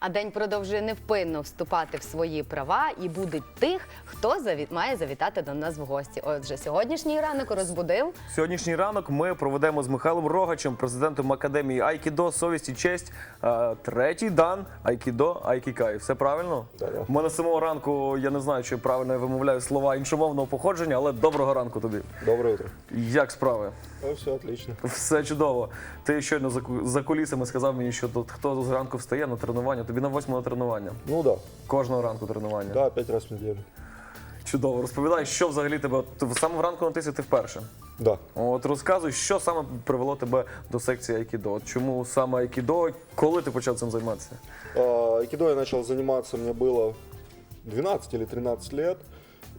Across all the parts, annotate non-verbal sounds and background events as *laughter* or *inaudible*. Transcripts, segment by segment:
А день продовжує невпинно вступати в свої права і буде тих, хто заві- має завітати до нас в гості. Отже, сьогоднішній ранок розбудив Сьогоднішній ранок ми проведемо з Михайлом Рогачем, президентом Академії Айкідо, совість і честь. Третій дан Айкідо, Айкікай. Все правильно? Да-да. У мене самого ранку я не знаю, чи правильно я вимовляю слова іншомовного походження, але доброго ранку тобі. Доброе утро. Як справи? Ну, все отлично. Все чудово. Ти щойно за, за кулісами сказав мені, що тут хто зранку встає на тренування. Тобі на восьму на тренування. Ну да, Кожного ранку тренування. да, пять раз в неделю. Чудово. Розповідай, що взагалі тебе от, з самого ранку на тисі ти вперше. Да. От розказуй, що саме привело тебе до секції Айкідо? От чому саме Айкідо? Коли ти почав цим займатися? А, Айкидо я начал заниматься, мне было 12 или 13 лет.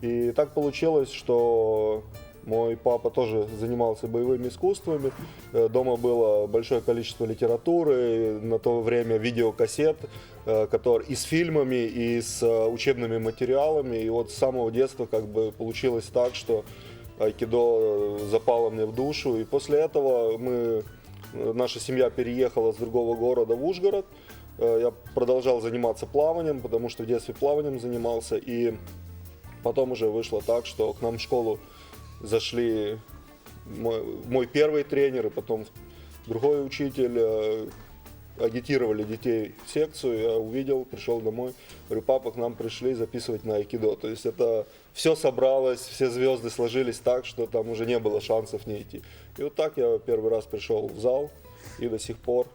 И так получилось, что мой папа тоже занимался боевыми искусствами. Э, Дома было большое количество литературы, на то время видеокассет э, который, и с фильмами, и с э, учебными материалами. И вот с самого детства как бы получилось так, что айкидо запало мне в душу. И после этого мы, наша семья переехала с другого города в Ужгород. Я продолжал заниматься плаванием, потому что в детстве плаванием занимался. И потом уже вышло так, что к нам в школу зашли мой, мой первый тренер и потом другой учитель. э, Агитировали детей в секцию, я увидел, пришел домой, говорю, папа, к нам пришли записывать на айкидо. То есть это все собралось, все звезды сложились так, что там уже не было шансов не идти. И вот так я первый раз пришел в зал и до сих пор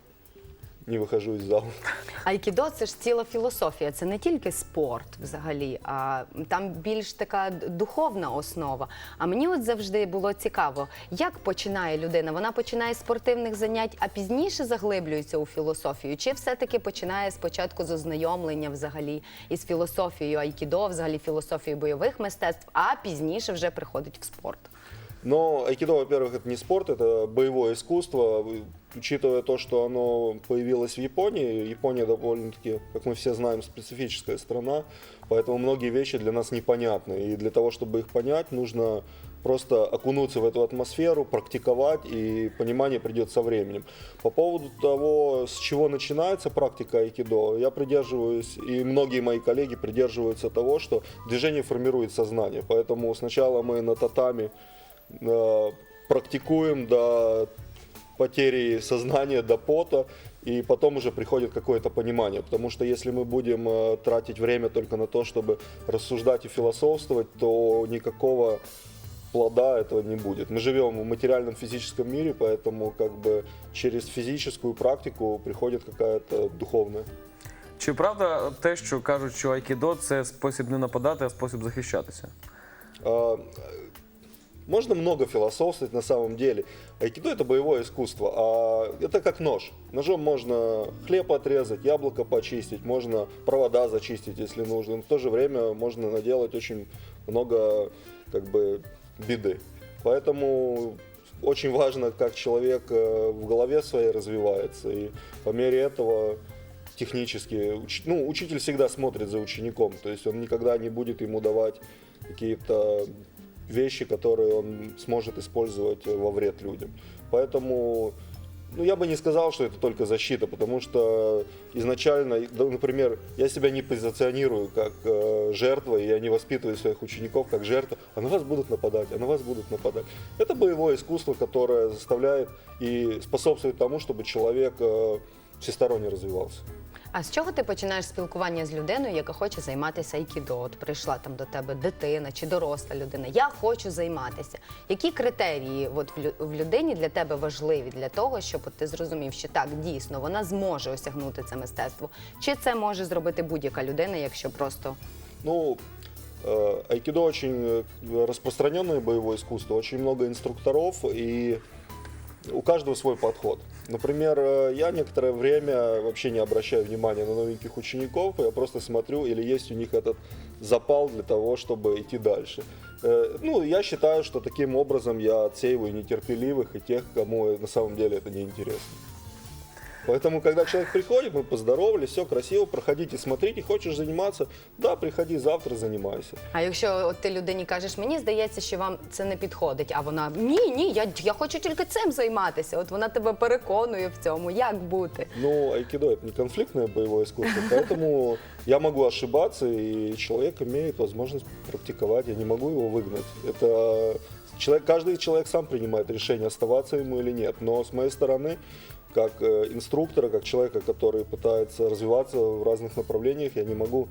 не выхожу из зала. *laughs* Айкідо це ж ціла філософія, це не тільки спорт взагалі, а там більш така духовна основа. А мені от завжди було цікаво, як починає людина. Вона починає з спортивних занять, а пізніше заглиблюється у філософію, чи все-таки починає спочатку з ознайомлення взагалі із філософією айкідо, взагалі філософією бойових мистецтв, а пізніше вже приходить в спорт. Но айкидо, во-первых, это не спорт, это боевое искусство. Учитывая то, что оно появилось в Японии, Япония довольно-таки, как мы все знаем, специфическая страна, поэтому многие вещи для нас непонятны. И для того, чтобы их понять, нужно просто окунуться в эту атмосферу, практиковать, и понимание придет со временем. По поводу того, с чего начинается практика айкидо, я придерживаюсь, и многие мои коллеги придерживаются того, что движение формирует сознание. Поэтому сначала мы на татами практикуем до потери сознания, до пота, и потом уже приходит какое-то понимание. Потому что если мы будем э, тратить время только на то, чтобы рассуждать и философствовать, то никакого плода этого не будет. Мы живем в материальном физическом мире, поэтому как бы через физическую практику приходит какая-то духовная. Чи правда те, що кажуть, що Айкідо це спосіб не нападати, а спосіб захищатися? А, Можно много философствовать на самом деле. Айкидо это боевое искусство, а это как нож. Ножом можно хлеб отрезать, яблоко почистить, можно провода зачистить, если нужно. Но в то же время можно наделать очень много как бы беды. Поэтому очень важно, как человек э, в голове своей развивается. И по мере этого технически, ну, учитель всегда смотрит за учеником, то есть он никогда не будет ему давать какие-то вещи, которые он сможет использовать во вред людям. Поэтому, ну, я бы не сказал, что это только защита, потому что изначально, например, я себя не позиционирую как э, жертва, и я не воспитываю своих учеников как жертва, а на вас будут нападать, а на вас будут нападать. Это боевое искусство, которое заставляет и способствует тому, чтобы человек э, всесторонне развивался. А з чого ти починаєш спілкування з людиною, яка хоче займатися айкідо? От прийшла там до тебе дитина чи доросла людина. Я хочу займатися. Які критерії от в людині для тебе важливі для того, щоб от ти зрозумів, що так дійсно вона зможе осягнути це мистецтво? Чи це може зробити будь-яка людина, якщо просто Ну, э, айкидо очень э, распространенное боевое искусство, очень много инструкторов, и у каждого свой подход. Например, э, я некоторое время вообще не обращаю внимания на новеньких учеников, я просто смотрю, или есть у них этот запал для того, чтобы идти дальше. Э, Ну, я считаю, что таким образом я отсеиваю нетерпеливых и тех, кому на самом деле это не интересно. Поэтому, когда человек приходит, мы поздоровались, все красиво, проходите, смотрите, хочешь заниматься, да, приходи завтра, занимайся. А якщо от ти людині кажеш, мені здається, що вам це не підходить, а вона ні, ні, я, я хочу тільки цим займатися. От вона тебе переконує в цьому, як бути. Ну, айкидо это не конфликтное боевое искусство, поэтому я могу ошибаться, и человек имеет возможность практиковать, я не могу его выгнать. Это человек, каждый человек сам принимает решение, оставаться ему или нет. Но с моей стороны, как э, инструктора, как человека, который пытается развиваться в разных направлениях, я не могу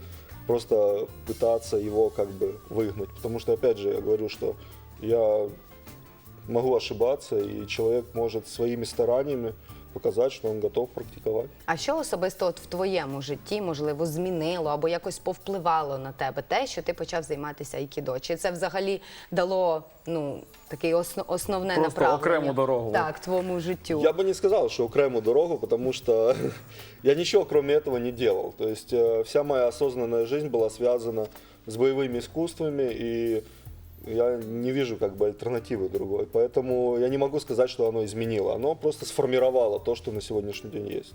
просто пытаться его как бы выгнать. Потому что, опять же, я говорю, что я могу ошибаться, и человек может своими стараниями показать, что он готов практиковать. А що особисто от в твоєму житті, можливо, змінило або якось повпливало на тебе те, що ти почав займатися айкідо? Чи це взагалі дало ну таке основ, основне Просто направлення? окрему дорогу. Так, твоєму життю. Я бы не сказал, что окрему дорогу, потому что *laughs* я ничего кроме этого не делал. То есть э, вся моя осознанная жизнь была связана с боевыми искусствами, и я не вижу как бы альтернативы другой. Поэтому я не могу сказать, что оно изменило. Оно просто сформировало то, что на сегодняшний день есть.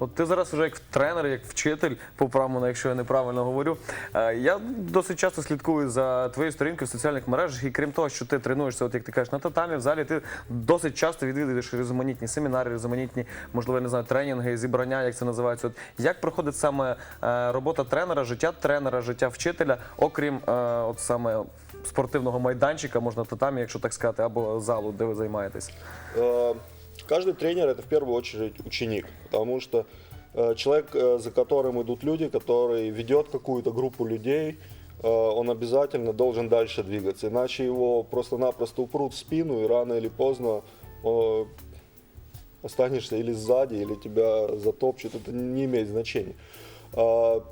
От ти зараз вже як тренер, як вчитель, поправ мене, якщо я неправильно говорю. Е, Я досить часто слідкую за твоєю сторінкою в соціальних мережах, і крім того, що ти тренуєшся, от як ти кажеш, на татамі, в залі ти досить часто відвідуєш різноманітні семінари, різноманітні, можливо, я не знаю, тренінги, зібрання, як це називається. От як проходить саме е, робота тренера, життя тренера, життя вчителя, окрім е, от саме спортивного майданчика, можна татамі, якщо так сказати, або залу, де ви займаєтесь? Э, Каждый тренер это в первую очередь ученик, потому что э, человек, э, за которым идут люди, который ведет какую-то группу людей, э, он обязательно должен дальше двигаться, иначе его просто-напросто упрут в спину и рано или поздно э, останешься или сзади, или тебя затопчут, это не имеет значения. А,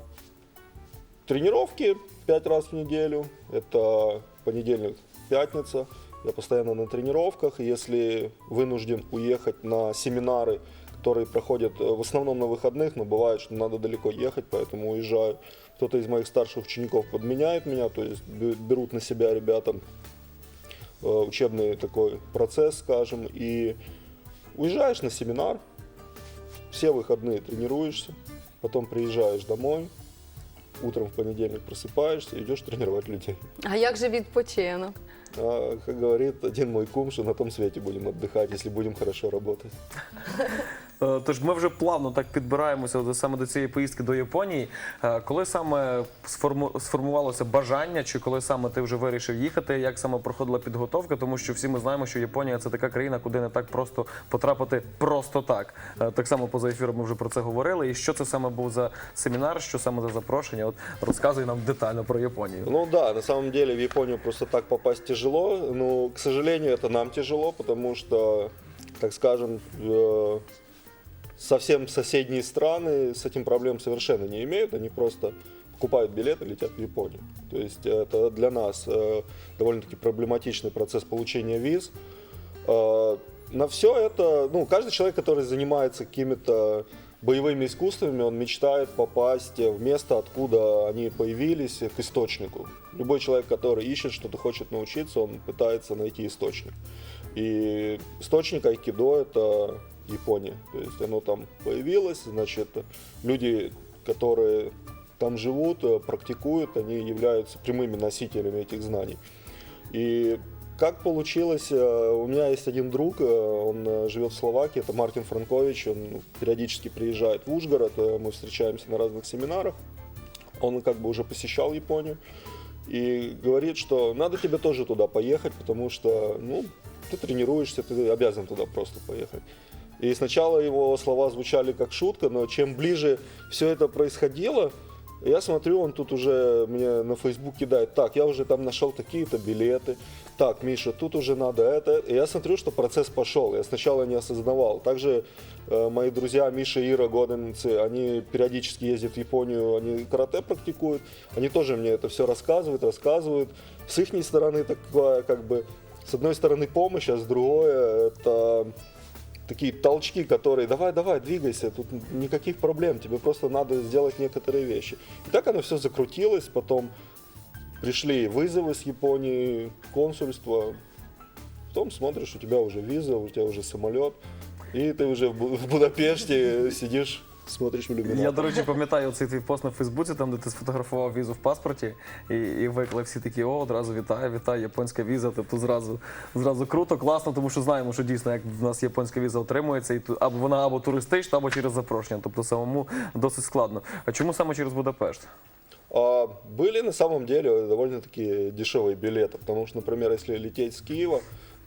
Тренировки пять раз в неделю. Это понедельник, пятница. Я постоянно на тренировках. Если вынужден уехать на семинары, которые проходят э, в основном на выходных, но бывает, что надо далеко ехать, поэтому уезжаю. Кто-то из моих старших учеников подменяет меня, то есть бе- берут на себя ребята э, учебный такой процесс, скажем, и уезжаешь на семинар, все выходные тренируешься, потом приезжаешь домой, утром в понедельник просыпаешься и идешь тренировать людей. А як же відпочинок? А, как говорит один мой кум, что на том свете будем отдыхать, если будем хорошо работать. *laughs* Е, Тож ми вже плавно так підбираємося до- саме до цієї поїздки до Японії. Е, Коли саме сформу- сформувалося бажання, чи коли саме ти вже вирішив їхати, як саме проходила підготовка? Тому що всі ми знаємо, що Японія це така країна, куди не так просто потрапити просто так. Е, Так само поза ефіром ми вже про це говорили. І що це саме був за семінар, що саме за запрошення? От розказуй нам детально про Японію. Ну да, на самом деле в Японию просто так попасть тяжело. Но, к сожалению, это нам тяжело, потому что, так скажем, э, совсем соседние страны с этим проблем совершенно не имеют. Они просто покупают билет и летят в Японию. То есть это для нас э, довольно-таки проблематичный процесс получения виз. Э, На все это, ну, каждый человек, который занимается какими-то боевыми искусствами, он мечтает попасть в место, откуда они появились, к источнику. Любой человек, который ищет что-то, хочет научиться, он пытается найти источник. И источник айкидо – это Япония. То есть оно там появилось, значит, люди, которые там живут, э, практикуют, они являются прямыми носителями этих знаний. И как получилось, э, у меня есть один друг, э, он живет в Словакии, это Мартин Франкович, он периодически приезжает в Ужгород, мы встречаемся на разных семинарах, он как бы уже посещал Японию и говорит, что надо тебе тоже туда поехать, потому что, ну, ты тренируешься, ты обязан туда просто поехать. И сначала его слова звучали как шутка, но чем ближе все это происходило, я смотрю, он тут уже мне на Facebook кидает, так, я уже там нашел такие-то билеты, так, Миша, тут уже надо это. И я смотрю, что процесс пошел. Я сначала не осознавал. Также э, мои друзья Миша и Ира Годенцы, они периодически ездят в Японию, они карате практикуют. Они тоже мне это все рассказывают, рассказывают. С их стороны такая, как бы, с одной стороны помощь, а с другой это такие толчки, которые давай, давай, двигайся, тут никаких проблем, тебе просто надо сделать некоторые вещи. И так оно все закрутилось, потом пришли вызовы с Японии, консульство, потом смотришь, у тебя уже виза, у тебя уже самолет, И ты уже в Бу- в Будапеште сидишь, смотришь в иллюминатор. Я, до речі, пам'ятаю цей твій пост на Фейсбуці, там, де ти сфотографував візу в паспорті, і, і виклали всі такі, о, одразу вітаю, вітаю, японська віза. Тобто зразу, зразу круто, класно, тому що знаємо, що дійсно, як в нас японська віза отримується, і ту- або вона або туристична, або через запрошення. Тобто самому досить складно. А чому саме через Будапешт? А, были на самом деле довольно-таки дешевые билеты, потому что, например, если лететь с Киева,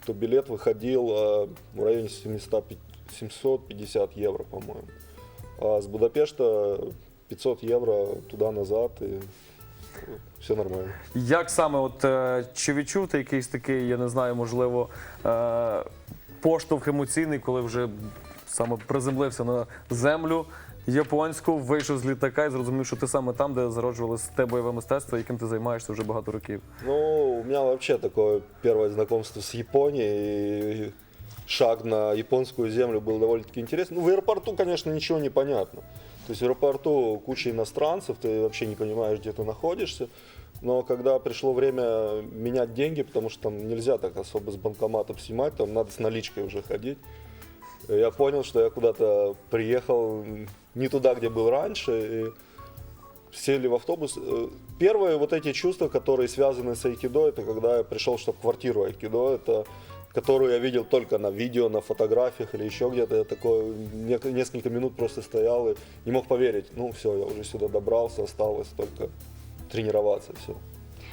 то билет выходил а, в районе 700, 750 евро, по-моему. А с Будапешта 500 евро туда-назад, и все нормально. Як саме, от е, чи відчув ти якийсь такий, я не знаю, можливо, е, поштовх емоційний, коли вже саме приземлився на землю японську, вийшов з літака і зрозумів, що ти саме там, де зароджувалося те бойове мистецтво, яким ти займаєшся вже багато років. Ну, у меня вообще такое первое знакомство с Японией. И шаг на японскую землю был довольно-таки интересный. Ну, в аэропорту, конечно, ничего не понятно. То есть в аэропорту куча иностранцев, ты вообще не понимаешь, где ты находишься. Но когда пришло время менять деньги, потому что там нельзя так особо с банкоматом снимать, там надо с наличкой уже ходить. Я понял, что я куда-то приехал не туда, где был раньше. И сели в автобус. Э, Первые вот эти чувства, которые связаны с айкидо, это когда я пришел в штаб-квартиру айкидо, это которую я видел только на видео, на фотографиях или еще где-то. Я такой несколько минут просто стоял и не мог поверить. Ну все, я уже сюда добрался, осталось только тренироваться, все.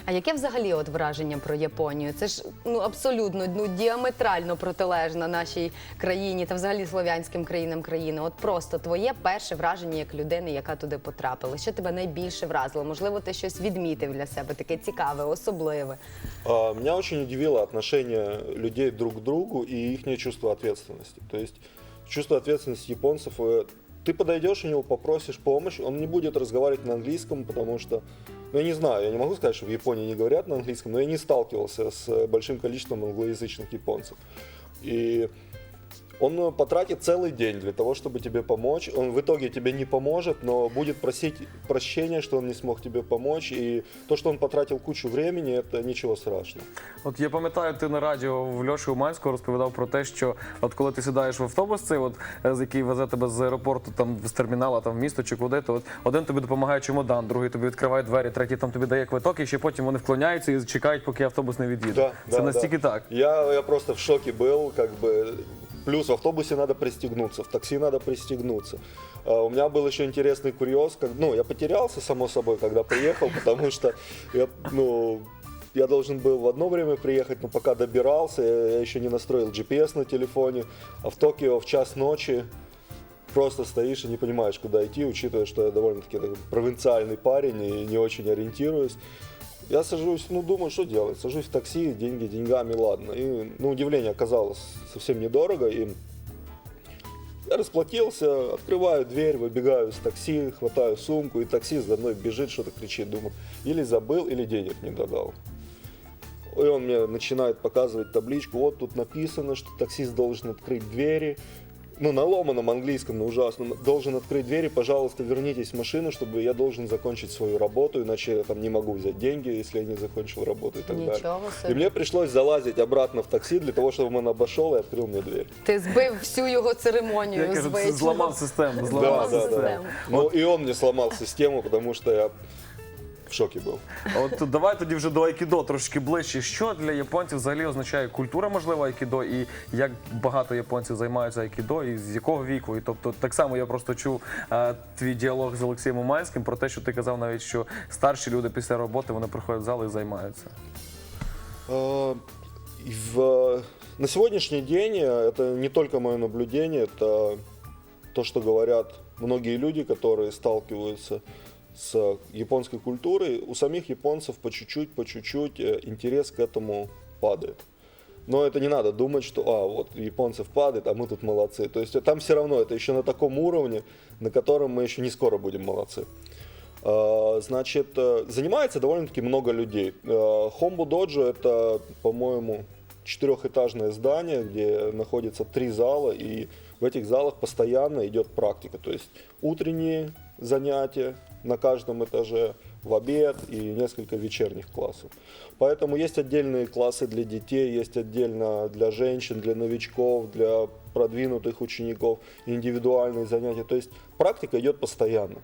А яке взагалі от враження про Японію? Це ж ну абсолютно ну діаметрально протилежна нашій країні та взагалі слов'янським країнам країни. От просто твоє перше враження як людини, яка туди потрапила. Що тебе найбільше вразило? Можливо, ти щось відмітив для себе, таке цікаве, особливе. А, Меня очень удивило отношение людей друг к другу и их чувство ответственности. То есть чувство ответственности японцев э, Ты подойдешь у него, попросишь помощь, он не будет разговаривать на английском, потому что, ну я не знаю, я не могу сказать, что в Японии не говорят на английском, но я не сталкивался с э, большим количеством англоязычных японцев. И он э, потратит целый день для того, чтобы тебе помочь. Он в итоге тебе не поможет, но будет просить прощения, что он не смог тебе помочь. И то, что он потратил кучу времени, это ничего страшного. От я пам'ятаю, ти на радіо в Льоші Уманського розповідав про те, що от коли ти сідаєш в автобус, цей от е, з який везе тебе з аеропорту, там з термінала, там в місто чи куди, то от один тобі допомагає чемодан, другий тобі відкриває двері, третій там тобі дає квиток, і ще потім вони вклоняються і чекають, поки автобус не від'їде. Да, Це да, настільки да. так. Я, я просто в шоке был, как бы. Плюс в автобусе надо пристегнуться, в такси надо пристегнуться. А у меня был еще интересный курьез, как, ну, я потерялся, само собой, когда приехал, потому что я, ну, я должен был в одно время приехать, но пока добирался, я, еще не настроил GPS на телефоне, а в Токио в час ночи просто стоишь и не понимаешь, куда идти, учитывая, что я довольно-таки провинциальный парень и не очень ориентируюсь. Я сажусь, ну, думаю, что делать. Сажусь в такси, деньги деньгами, ладно. И, на удивление, оказалось совсем недорого. И я расплатился, открываю дверь, выбегаю из такси, хватаю сумку, и таксист за мной бежит, что-то кричит. Думаю, или забыл, или денег не додал. И он мне начинает показывать табличку, вот тут написано, что таксист должен открыть двери. Ну, на ломаном английском, на ужасном. Должен открыть двери, пожалуйста, вернитесь в машину, чтобы я должен закончить свою работу, иначе я там не могу взять деньги, если я не закончил работу и так далее. Нічого И собі. мне пришлось залазить обратно в такси для того, чтобы он обошел и открыл мне дверь. Ти збив всю його Я церемонію кажу, це звичну. зламав систему. Да, Зламав да, систему. да. Ну, и он мне сломал систему, потому что я в шоке был. От давай тоді вже до айкідо трошки ближче. Що для японців взагалі означає культура, можливо, айкідо, і як багато японців займаються айкідо, і з якого віку? І тобто, так само я просто чув е, твій діалог з Олексієм Уманським про те, що ти казав навіть, що старші люди після роботи вони приходять в зал і займаються. А, и в- на сегодняшний день э, это не только мое наблюдение, это то, что говорят многие люди, которые сталкиваются с японской культурой. У самих японцев по чуть-чуть, по чуть-чуть э, интерес к этому падает. Но это не надо думать, что а, вот японцев падает, а мы тут молодцы. То есть э, там все равно это еще на таком уровне, на котором мы еще не скоро будем молодцы. А, Значит, э, занимается довольно-таки много людей. Хомбу Доджо это, по-моему, четырехэтажное здание, где находится три зала, и в этих залах постоянно идет практика. То есть утренние занятия на каждом этаже, в обед и несколько вечерних классов. Поэтому есть отдельные классы для детей, есть отдельно для женщин, для новичков, для продвинутых учеников, индивидуальные занятия. То есть практика идет постоянно.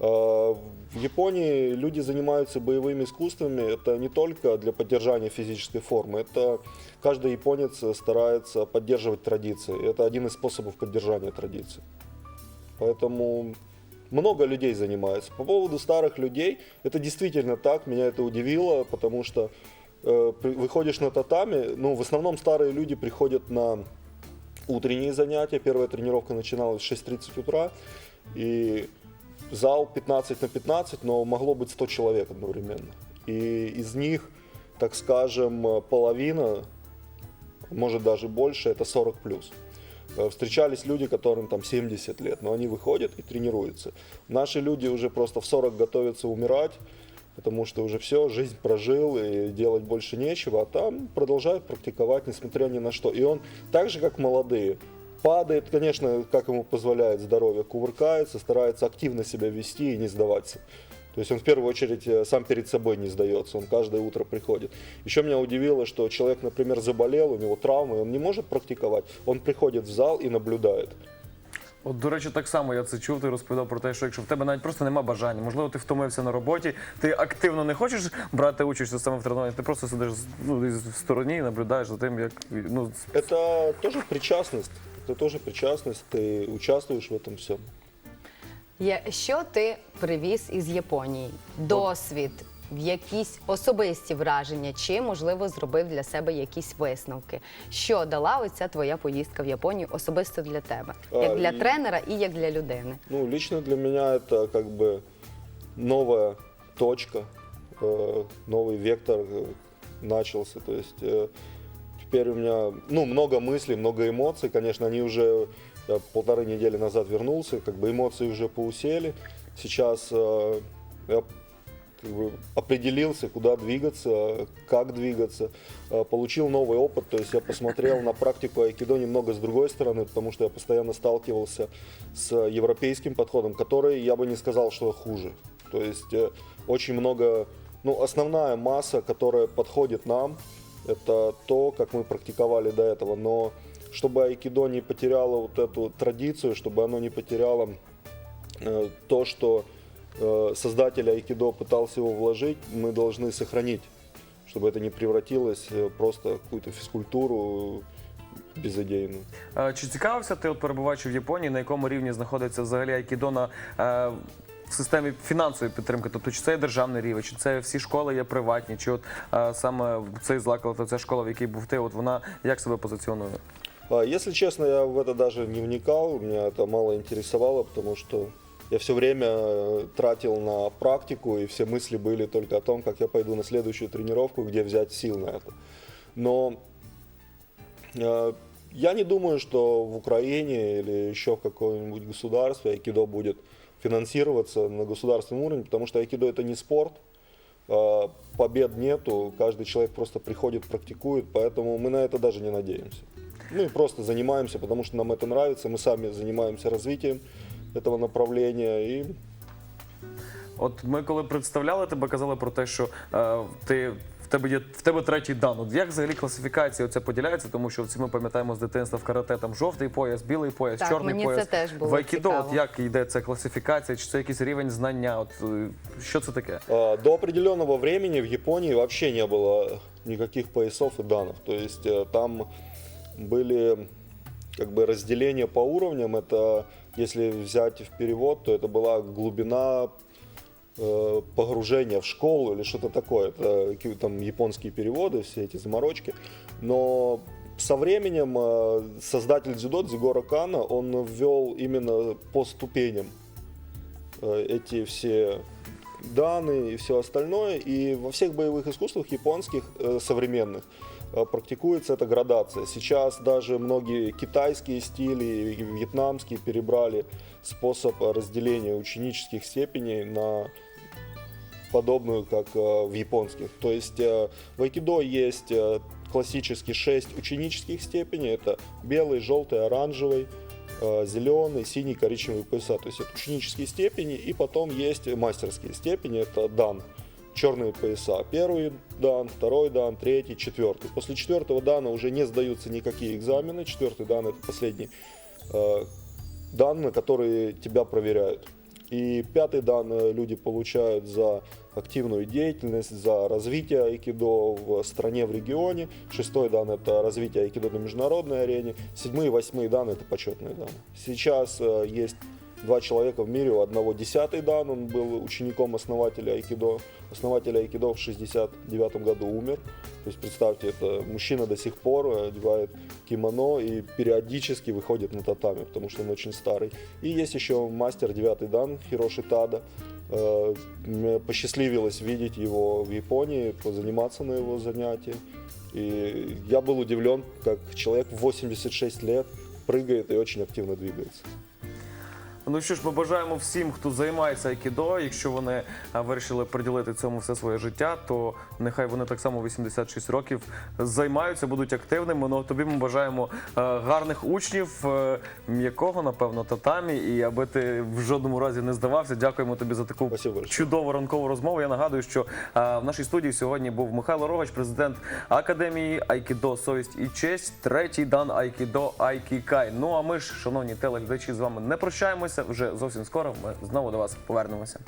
Э, В Японии люди занимаются боевыми искусствами. Это не только для поддержания физической формы. Это каждый японец старается поддерживать традиции. Это один из способов поддержания традиций. Поэтому много людей занимается. По поводу старых людей, это действительно так, меня это удивило, потому что э, при- выходишь на татами, ну, в основном старые люди приходят на утренние занятия. Первая тренировка начиналась в 6.30 утра, и зал 15 на 15, но могло быть 100 человек одновременно. И из них, так скажем, э, половина, может даже больше, это 40 плюс. Э, Встречались люди, которым там 70 лет, но они выходят и тренируются. Наши люди уже просто в 40 готовятся умирать, потому что уже все, жизнь прожил и делать больше нечего, а там продолжают практиковать, несмотря ни на что. И он так же, как молодые, падает, конечно, как ему позволяет здоровье, кувыркается, старается активно себя вести и не сдаваться. То есть он в первую очередь э, сам перед собой не сдается, он каждое утро приходит. Еще меня удивило, что человек, например, заболел, у него травмы, он не может практиковать, он приходит в зал и наблюдает. От, до речі, так само я це чув. Ти розповідав про те, що якщо в тебе навіть просто нема бажання, можливо, ти втомився на роботі, ти активно не хочеш брати участь саме в тренуванні, ти просто сидиш ну, десь в стороні і наблюдаєш за тим, як ну, Это тоже причастность, это тоже причастность, ты участвуешь в этом всем. Є, що ти привіз із Японії? Досвід, якісь особисті враження, чи можливо зробив для себе якісь висновки? Що дала оця твоя поїздка в Японію особисто для тебе, А, як для і- тренера і як для людини? Ну, лично для меня это как бы новая точка, э, новый вектор э, начался. То есть э, теперь у меня ну, много мыслей, много эмоций. Конечно, они уже я полторы недели назад вернулся, как бы эмоции уже поусели. Сейчас э, я как бы определился, куда двигаться, как двигаться, Э, получил новый опыт, то есть я посмотрел на практику айкидо немного с другой стороны, потому что я постоянно сталкивался с европейским подходом, который я бы не сказал, что хуже. То есть э, очень много, ну основная масса, которая подходит нам, это то, как мы практиковали до этого, но чтобы айкидо не потеряло вот эту традицию, чтобы оно не потеряло э, то, что э, создатель айкидо пытался его вложить, мы должны сохранить, чтобы это не превратилось э, просто в какую-то физкультуру безыдейную. Е, Чи цікавився ти, от перебуваючи в Японії, на якому рівні знаходиться взагалі айкідо на е, в системі фінансової підтримки? Тобто, чи це є державний рівень, чи це всі школи є приватні, чи от е, саме цей заклад, ця школа, в якій був ти, от вона як себе позиціонує? А, Если честно, я в это даже не вникал, меня это мало интересовало, потому что я все время э, тратил на практику, и все мысли были только о том, как я пойду на следующую тренировку, где взять сил на это. Но э, я не думаю, что в Украине или еще в каком-нибудь государстве айкидо будет финансироваться на государственном уровне, потому что айкидо это не спорт, а, побед нету, каждый человек просто приходит, практикует, поэтому мы на это даже не надеемся. Мы просто занимаемся, потому что нам это нравится, мы сами занимаемся развитием этого направления и От ми коли представляли тебе, казали про те, що е, ти. В тебе є в тебе третій дан. От як взагалі класифікація оця поділяється, тому що всі ми пам'ятаємо з дитинства в карате там жовтий пояс, білий пояс, Так, чорний мені пояс. це теж було в айкідо, цікаво. от як йде ця класифікація, чи це якийсь рівень знання? От е, що це таке? А, До определенного времени в Японии вообще не было никаких поясов и данных. То есть э, там были как бы разделения по уровням. Это, если взять в перевод, то это была глубина э, погружения в школу или что-то такое. Это какие- там японские переводы, все эти заморочки. Но со временем э, создатель дзюдо Дзигора Кана, он ввел именно по ступеням э, эти все данные и все остальное. И во всех боевых искусствах японских э, современных практикуется эта градация. Сейчас даже многие китайские стили и вьетнамские перебрали способ э, разделения ученических степеней на подобную, как э, в японских. То есть э, в айкидо есть э, классически 6 ученических степеней. Это белый, желтый, оранжевый, э, зеленый, синий, коричневый пояса. То есть это ученические степени, и потом есть мастерские степени, это дан, черные пояса. Первый дан, второй дан, третий, четвертый. После четвертого дана уже не сдаются никакие экзамены. Четвертый дан это последний э, дан, на который тебя проверяют. И пятый дан э, люди получают за активную деятельность, за развитие айкидо в стране, в регионе. Шестой дан – это развитие айкидо на международной арене. Седьмой и восьмой дан – это почетные даны. Сейчас э, есть два человека в мире, у одного десятый дан, он был учеником основателя айкидо. Основатель айкидо в 69 году умер. То есть представьте, это мужчина до сих пор одевает кимоно и периодически выходит на татами, потому что он очень старый. И есть еще мастер девятый дан Хироши Тада. Э, Мне посчастливилось видеть его в Японии, позаниматься на его занятии. И я был удивлен, как человек в 86 лет прыгает и очень активно двигается. Ну що ж, ми бажаємо всім, хто займається айкідо, якщо вони вирішили приділити цьому все своє життя, то нехай вони так само 86 років займаються, будуть активними. Ну а тобі ми бажаємо гарних учнів, е, м'якого, напевно, татамі, і аби ти в жодному разі не здавався. Дякуємо тобі за таку Спасибо чудову ранкову розмову. Я нагадую, що в нашій студії сьогодні був Михайло Рогач, президент Академії Айкідо Совість і честь, третій дан Айкідо Айкікай. Ну а ми ж, шановні телеглядачі, з вами не прощаємося. Вже зовсім скоро ми знову до вас повернемося.